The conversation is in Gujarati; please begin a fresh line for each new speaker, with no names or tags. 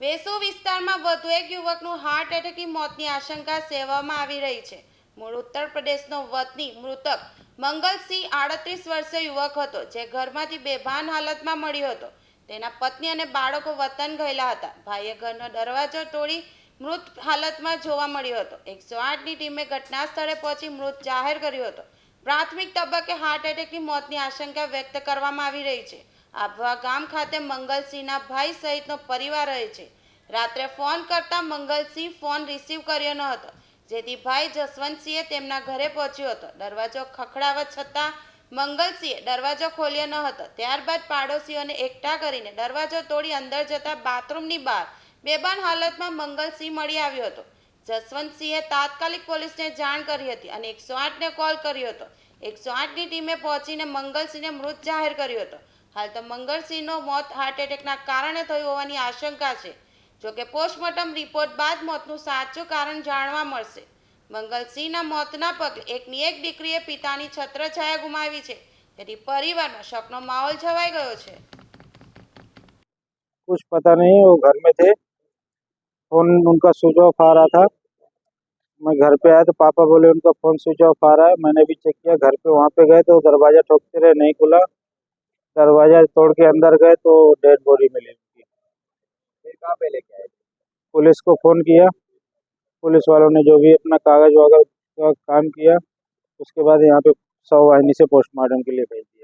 વેસુ વિસ્તારમાં વધુ એક યુવકનું હાર્ટ એટેકની મોતની આશંકા સેવામાં આવી રહી છે. મૂળ ઉત્તર પ્રદેશનો વતની મૃતક મંગલસિંહ આડત્રીસ વર્ષીય યુવક હતો, જે ઘરમાંથી બેભાન હાલતમાં મળ્યો હતો. તેના પત્ની અને બાળકો વતન ગયેલા હતા. ભાઈએ ઘરનો દરવાજો તોડી મૃત હાલતમાં જોવા મળ્યો હતો. એકસો આઠની ટીમે ઘટના સ્થળે પહોંચી મૃત જાહેર કર્યો હતો. પ્રાથમિક તબક્કે હાર્ટ એટેકની મોતની આશંકા વ્યક્ત કરવામાં આવી રહી છે. આભવા ગામ ખાતે મંગલસિંહના ભાઈ સહિતનો પરિવાર રહે છે. રાત્રે ફોન કરતા મંગલસિંહ ફોન રિસીવ કર્યો ન હતો. જેથી ભાઈ જસવંતસિંહે તેમના ઘરે પહોંચ્યો હતો. દરવાજો ખખડાવવા છતાં મંગલસિંહે દરવાજો ખોલ્યો ન હતો. ત્યારબાદ પાડોશીઓને એકઠા કરીને દરવાજો તોડી અંદર જતા બાથરૂમની બહાર બેભાન હાલતમાં મંગલસિંહ મળી આવ્યો હતો. જસવંતસિંહે તાત્કાલિક પોલીસને જાણ કરી હતી અને એકસો આઠને કોલ કર્યો હતો. એકસો આઠની ટીમે પહોંચીને મંગલસિંહને મૃત જાહેર કર્યો હતો. હાલ તો મંગલસિંહનો મોત હાર્ટ એટેકના કારણે થયું હોવાની આશંકા છે જોકે પોસ્ટમોર્ટમ રિપોર્ટ બાદ મોતનું સાચું કારણ જાણવા મળશે મંગલસિંહના મોતના પગલે એકની એક દીકરીએ પિતાની છત્રછાયા ગુમાવી છે તેથી પરિવારમાં શોકનો માહોલ છવાઈ ગયો છે
कुछ पता नहीं वो घर में थे फोन उनका स्विच ऑफ आ रहा था मैं घर पे आया तो पापा बोले उनका फोन स्विच ऑफ आ रहा है मैंने भी चेक किया घर पे वहाँ पे गए तो दरवाज़ा ठोकते रहे नहीं खुला दरवाज़ा तोड़ के अंदर गए तो डेड बॉडी मिली उनकी।
कहाँ पे लेके आए?
पुलिस को फ़ोन किया। पुलिस वालों ने जो भी अपना कागज़ वागज का काम किया उसके बाद यहाँ पे सौ वाहिनी से पोस्टमार्टम के लिए भेज दिया।